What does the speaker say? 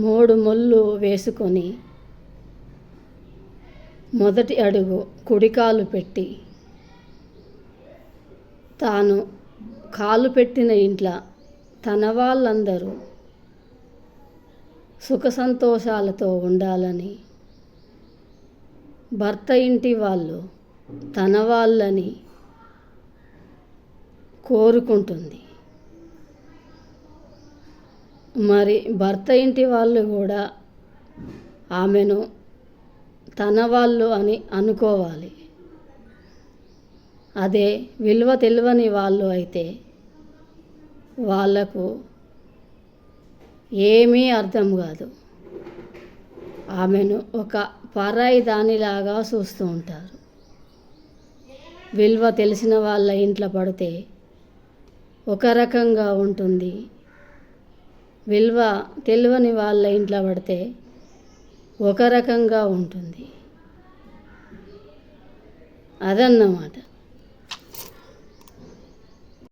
మూడు ముళ్ళు వేసుకొని మొదటి అడుగు కుడికాలు పెట్టి తాను కాలు పెట్టిన ఇంట్లో తన వాళ్ళందరూ సుఖ సంతోషాలతో ఉండాలని భర్త ఇంటి వాళ్ళు తన వాళ్ళని కోరుకుంటుంది. మరి భర్త ఇంటి వాళ్ళు కూడా ఆమెను తన వాళ్ళు అని అనుకోవాలి. అదే విలువ తెలియని వాళ్ళు అయితే వాళ్ళకు ఏమీ అర్థం కాదు. ఆమెను ఒక పరాయి దానిలాగా చూస్తూ ఉంటారు. విలువ తెలిసిన వాళ్ళ ఇంట్లో పడితే ఒక రకంగా ఉంటుంది. విలువ తెలియని వాళ్ళ ఇంట్లో పడితే ఒక రకంగా ఉంటుంది. అదన్నమాట.